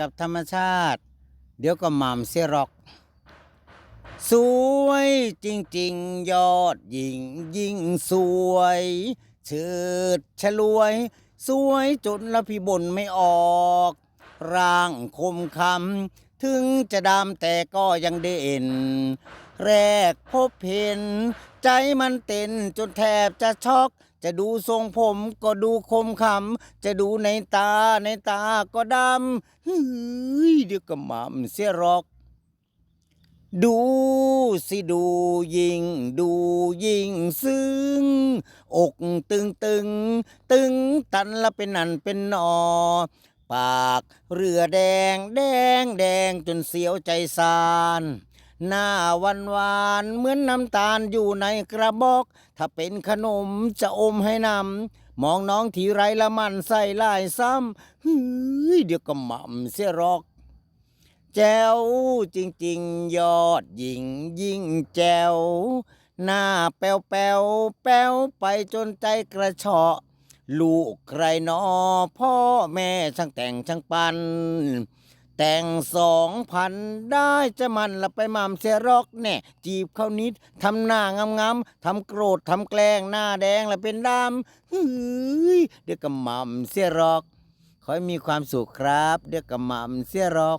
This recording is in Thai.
กับธรรมชาติ เดี๋ยวก็หม่ำเสียหรอก สวยจริง ๆ ยอดยิ่งยิ่งสวยเฉิดฉลวย สวยจนละพีบ่นไม่ออก ร่างคมคำถึงจะดำแต่ก็ยังเด่นแรกพบเห็น ใจมันเต้นจนแทบจะช็อก จะดูทรงผมก็ดูคมคำจะดูในตาในตาก็ดำเฮ้ยเดี๋ยวก็หม่ำเสียหรอกดูสิดูยิง ดูยิงซึ้ง อกตึงตึง ตึงตันละเป็นนันเป็นนอ ปากเรือแดงแดงแดงจนเสียวใจสาน หน้าหวานหวานๆเหมือนน้ำตาลอยู่ในกระบอก ถ้าเป็นขนมจะอมให้นำมองน้องทีไรละมันใส่ลายซ้ำเฮ้ยเดี๋ยวก็หม่ำเสียหรอก แจ้วจริง ๆ ยอดยิ่งยิ่งแจ้วหน้าแป้วแป้วแป้วไปจนใจกระเฉาะ ลูกใครนอ พ่อแม่ช่างแต่งช่างปัน แต่งสองพันได้จะมันละไปหมามเสียรอกแน่จีบเขานิดทำหน้างามๆทำโกรธทำแกล้งหน้าแดงละเป็นดำเฮ้ยเดี๋ยวก็หม่ำเสียรอกขอให้มีความสุขครับ เดี๋ยวก็หม่ำเสียรอก